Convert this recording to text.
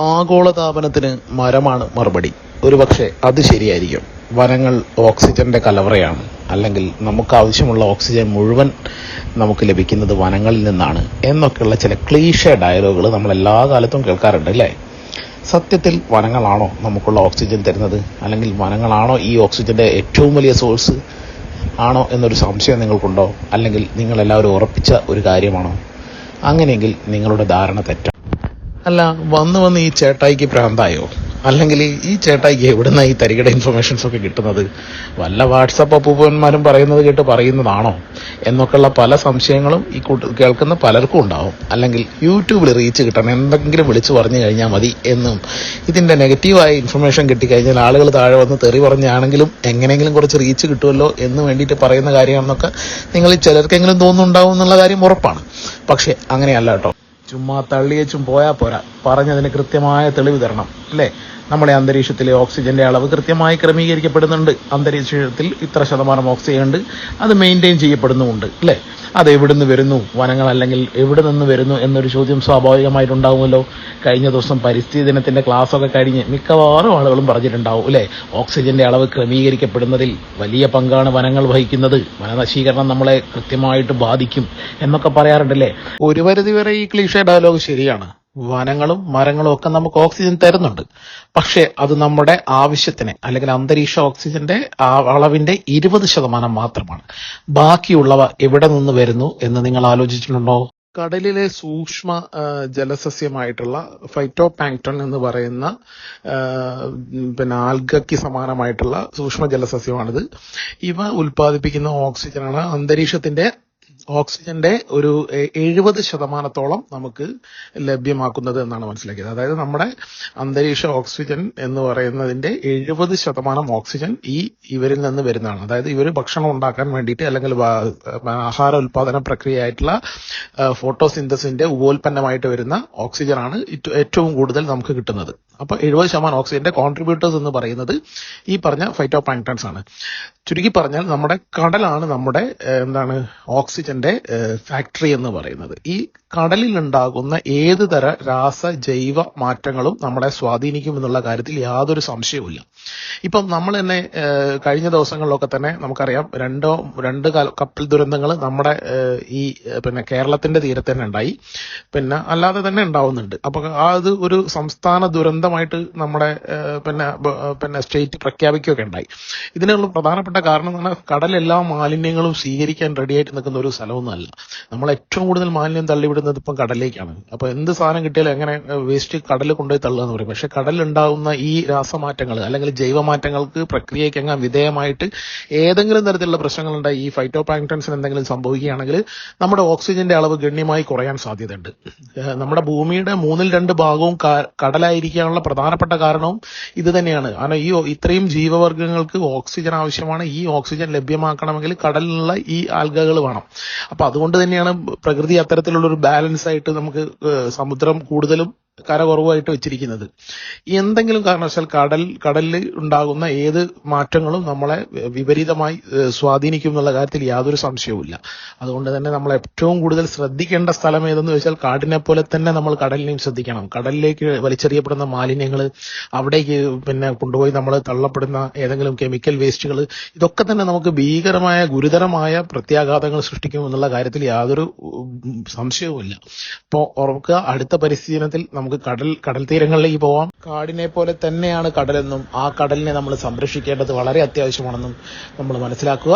ആഗോളതാപനത്തിന് മരമാണ് മറുപടി. ഒരുപക്ഷെ അത് ശരിയായിരിക്കും. വനങ്ങൾ ഓക്സിജന്റെ കലവറയാണ്. അല്ലെങ്കിൽ നമുക്ക് ആവശ്യമുള്ള ഓക്സിജൻ മുഴുവൻ നമുക്ക് ലഭിക്കുന്നത് വനങ്ങളിൽ നിന്നാണ്. എന്നൊക്കെയുള്ള ചില ക്ലീഷ ഡയലോഗുകൾ നമ്മൾ എല്ലാ കാലത്തും കേൾക്കാറുണ്ട് അല്ലേ? സത്യത്തിൽ വനങ്ങളാണോ നമുക്കുള്ള ഓക്സിജൻ തരുന്നത്? അല്ലെങ്കിൽ വനങ്ങളാണോ ഈ ഓക്സിജന്റെ ഏറ്റവും വലിയ സോഴ്സ്? ആണോ എന്നൊരു സംശയം നിങ്ങൾക്കുണ്ടോ? അല്ലെങ്കിൽ നിങ്ങൾ എല്ലാവരും ഉറപ്പിച്ച ഒരു കാര്യമാണോ? അങ്ങനെയെങ്കിൽ നിങ്ങളുടെ ധാരണ തെറ്റാണ്. അല്ല വന്ന് വന്ന് ഈ ചേട്ടായിക്ക് പ്രാന്തായോ? അല്ലെങ്കിൽ ഈ ചേട്ടായിക്ക് എവിടുന്ന ഈ തരികിട ഇൻഫർമേഷൻസ് ഒക്കെ കിട്ടുന്നത്? വല്ല വാട്സപ്പ് അപ്പൂപ്പന്മാരും പറയുന്നത് കേട്ട് പറയുന്നതാണോ? എന്നൊക്കെയുള്ള പല സംശയങ്ങളും ഈ കേൾക്കുന്ന പലർക്കും ഉണ്ടാവും. അല്ലെങ്കിൽ യൂട്യൂബിൽ റീച്ച് കിട്ടണം എന്തെങ്കിലും വിളിച്ചു പറഞ്ഞു കഴിഞ്ഞാൽ മതി എന്നും. ഇതിന്റെ നെഗറ്റീവായ ഇൻഫർമേഷൻ കിട്ടിക്കഴിഞ്ഞാൽ ആളുകൾ താഴെ വന്ന് തെറി പറഞ്ഞാണെങ്കിലും എങ്ങനെയെങ്കിലും കുറച്ച് റീച്ച് കിട്ടുമല്ലോ എന്ന് വേണ്ടിയിട്ട് പറയുന്ന കാര്യമാണെന്നൊക്കെ നിങ്ങൾ ചിലർക്കെങ്കിലും തോന്നുന്നുണ്ടാവും എന്നുള്ള കാര്യം ഉറപ്പാണ്. പക്ഷേ അങ്ങനെയല്ല കേട്ടോ. ചുമ്മാ തള്ളിയേച്ചും പോയാ പോരാ. പറഞ്ഞതിന് കൃത്യമായ തെളിവ് തരണം അല്ലേ? നമ്മുടെ അന്തരീക്ഷത്തിലെ ഓക്സിജന്റെ അളവ് കൃത്യമായി ക്രമീകരിക്കപ്പെടുന്നുണ്ട്. അന്തരീക്ഷത്തിൽ ഇത്ര ശതമാനം ഓക്സിജൻ ഉണ്ട് അത് മെയിന്റെയിൻ ചെയ്യപ്പെടുന്നുമുണ്ട് അല്ലേ? അത് എവിടുന്ന് വരുന്നു? വനങ്ങൾ അല്ലെങ്കിൽ എവിടെ നിന്ന് വരുന്നു എന്നൊരു ചോദ്യം സ്വാഭാവികമായിട്ടുണ്ടാവുമല്ലോ. കഴിഞ്ഞ ദിവസം പരിസ്ഥിതി ദിനത്തിന്റെ ക്ലാസ് ഒക്കെ കഴിഞ്ഞ് മിക്കവാറും ആളുകളും പറഞ്ഞിട്ടുണ്ടാവും അല്ലേ? ഓക്സിജന്റെ അളവ് ക്രമീകരിക്കപ്പെടുന്നതിൽ വലിയ പങ്കാണ് വനങ്ങൾ വഹിക്കുന്നത്. വനനശീകരണം നമ്മളെ കൃത്യമായിട്ട് ബാധിക്കും എന്നൊക്കെ പറയാറുണ്ടല്ലേ? ഒരു പരിധി വരെ ഈ ക്ലീഷ ഡയലോഗ് ശരിയാണ്. വനങ്ങളും മരങ്ങളും ഒക്കെ നമുക്ക് ഓക്സിജൻ തരുന്നുണ്ട്. പക്ഷേ അത് നമ്മുടെ ആവശ്യത്തിന് അല്ലെങ്കിൽ അന്തരീക്ഷ ഓക്സിജന്റെ അളവിന്റെ ഇരുപത് ശതമാനം മാത്രമാണ്. ബാക്കിയുള്ളവ എവിടെ നിന്ന് വരുന്നു എന്ന് നിങ്ങൾ ആലോചിച്ചിട്ടുണ്ടോ? കടലിലെ സൂക്ഷ്മ ജലസസ്യമായിട്ടുള്ള ഫൈറ്റോ പാങ്ക്ടൺ എന്ന് പറയുന്ന പിന്നെ ആൽഗയ്ക്ക് സമാനമായിട്ടുള്ള സൂക്ഷ്മ ജലസസ്യമാണിത്. ഇവ ഉൽപ്പാദിപ്പിക്കുന്ന ഓക്സിജനാണ് അന്തരീക്ഷത്തിന്റെ ഓക്സിജന്റെ ഒരു എഴുപത് ശതമാനത്തോളം നമുക്ക് ലഭ്യമാക്കുന്നത് എന്നാണ് മനസ്സിലാക്കിയത്. അതായത് നമ്മുടെ അന്തരീക്ഷ ഓക്സിജൻ എന്ന് പറയുന്നതിന്റെ എഴുപത് ശതമാനം ഓക്സിജൻ ഈ ഇവരിൽ നിന്ന് വരുന്നതാണ്. അതായത് ഇവർ ഭക്ഷണം ഉണ്ടാക്കാൻ വേണ്ടിയിട്ട് അല്ലെങ്കിൽ ആഹാര ഉൽപാദന പ്രക്രിയയായിട്ടുള്ള ഫോട്ടോസിന്തസിന്റെ ഉപോൽപ്പന്നമായിട്ട് വരുന്ന ഓക്സിജനാണ് ഏറ്റവും കൂടുതൽ നമുക്ക് കിട്ടുന്നത്. അപ്പൊ എഴുപത് ശതമാനം ഓക്സിജന്റെ കോൺട്രിബ്യൂട്ടേഴ്സ് എന്ന് പറയുന്നത് ഈ പറഞ്ഞ ഫൈറ്റോ ആണ്. ചുരുക്കി പറഞ്ഞാൽ നമ്മുടെ കടലാണ് നമ്മുടെ എന്താണ് ഓക്സിജന്റെ ഫാക്ടറി എന്ന് പറയുന്നത്. ഈ കടലിൽ ഉണ്ടാകുന്ന ഏത് തര രാസ ജൈവ മാറ്റങ്ങളും നമ്മളെ സ്വാധീനിക്കും എന്നുള്ള കാര്യത്തിൽ യാതൊരു സംശയവുമില്ല. ഇപ്പം നമ്മൾ തന്നെ കഴിഞ്ഞ ദിവസങ്ങളിലൊക്കെ തന്നെ നമുക്കറിയാം രണ്ടോ രണ്ട് കപ്പൽ ദുരന്തങ്ങൾ നമ്മുടെ ഈ പിന്നെ കേരളത്തിന്റെ തീരത്ത് തന്നെ ഉണ്ടായി. പിന്നെ അല്ലാതെ തന്നെ ഉണ്ടാവുന്നുണ്ട്. അപ്പൊ അത് ഒരു സംസ്ഥാന ദുരന്തമായിട്ട് നമ്മുടെ പിന്നെ പിന്നെ സ്റ്റേറ്റ് പ്രഖ്യാപിക്കുകയൊക്കെ ഉണ്ടായി. ഇതിനുള്ള പ്രധാനപ്പെട്ട കാരണം എന്ന് പറഞ്ഞാൽ കടൽ എല്ലാ മാലിന്യങ്ങളും സ്വീകരിക്കാൻ റെഡിയായിട്ട് നിൽക്കുന്ന ഒരു സ്ഥലമൊന്നുമല്ല നമ്മൾ ഏറ്റവും കൂടുതൽ മാലിന്യം തള്ളിവിടുന്നത് ഇപ്പം കടലിലേക്കാണ്. അപ്പൊ എന്ത് സാധനം കിട്ടിയാലും എങ്ങനെ വേസ്റ്റ് കടലിൽ കൊണ്ടുപോയി തള്ളുക എന്ന് പറയും. പക്ഷെ കടലിലുണ്ടാകുന്ന ഈ രാസമാറ്റങ്ങൾ അല്ലെങ്കിൽ ജൈവമാറ്റങ്ങൾക്ക് പ്രക്രിയയ്ക്ക് അങ്ങ് വിധേയമായിട്ട് ഏതെങ്കിലും തരത്തിലുള്ള പ്രശ്നങ്ങളുണ്ടായി ഈ ഫൈറ്റോ പ്ലാങ്ടൺസിന് എന്തെങ്കിലും സംഭവിക്കുകയാണെങ്കിൽ നമ്മുടെ ഓക്സിജന്റെ അളവ് ഗണ്യമായി കുറയാൻ സാധ്യതയുണ്ട്. നമ്മുടെ ഭൂമിയുടെ മൂന്നിൽ രണ്ട് ഭാഗവും കടലായിരിക്കാനുള്ള പ്രധാനപ്പെട്ട കാരണവും ഇത് തന്നെയാണ്. കാരണം ഈ ഇത്രയും ജീവവർഗങ്ങൾക്ക് ഓക്സിജൻ ആവശ്യമാണ്. ഈ ഓക്സിജൻ ലഭ്യമാക്കണമെങ്കിൽ കടലിലുള്ള ഈ ആൽഗകൾ വേണം. അപ്പൊ അതുകൊണ്ട് തന്നെയാണ് പ്രകൃതി അത്തരത്തിലുള്ള ഒരു ബാലൻസ് ആയിട്ട് നമുക്ക് സമുദ്രം കൂടുതലും കര കുറവായിട്ട് വെച്ചിരിക്കുന്നത്. എന്തെങ്കിലും കാരണവശാൽ കടൽ കടലിൽ ഉണ്ടാകുന്ന ഏത് മാറ്റങ്ങളും നമ്മളെ വിപരീതമായി സ്വാധീനിക്കും എന്നുള്ള കാര്യത്തിൽ യാതൊരു സംശയവുമില്ല. അതുകൊണ്ട് തന്നെ നമ്മൾ ഏറ്റവും കൂടുതൽ ശ്രദ്ധിക്കേണ്ട സ്ഥലം ഏതെന്ന് വെച്ചാൽ കാടിനെ പോലെ തന്നെ നമ്മൾ കടലിനെയും ശ്രദ്ധിക്കണം. കടലിലേക്ക് വലിച്ചെറിയപ്പെടുന്ന മാലിന്യങ്ങൾ അവിടേക്ക് പിന്നെ കൊണ്ടുപോയി നമ്മൾ തള്ളപ്പെടുന്ന ഏതെങ്കിലും കെമിക്കൽ വേസ്റ്റുകൾ ഇതൊക്കെ തന്നെ നമുക്ക് ഭീകരമായ ഗുരുതരമായ പ്രത്യാഘാതങ്ങൾ സൃഷ്ടിക്കും എന്നുള്ള കാര്യത്തിൽ യാതൊരു സംശയവുമില്ല. അപ്പോൾ ഓർക്കുക അടുത്ത പരിശീലനത്തിൽ നമുക്ക് കടൽ കടൽ തീരങ്ങളിലേക്ക് പോവാം. കാടിനെ പോലെ തന്നെയാണ് കടലെന്നും ആ കടലിനെ നമ്മൾ സംരക്ഷിക്കേണ്ടത് വളരെ അത്യാവശ്യമാണെന്നും നമ്മൾ മനസ്സിലാക്കുക.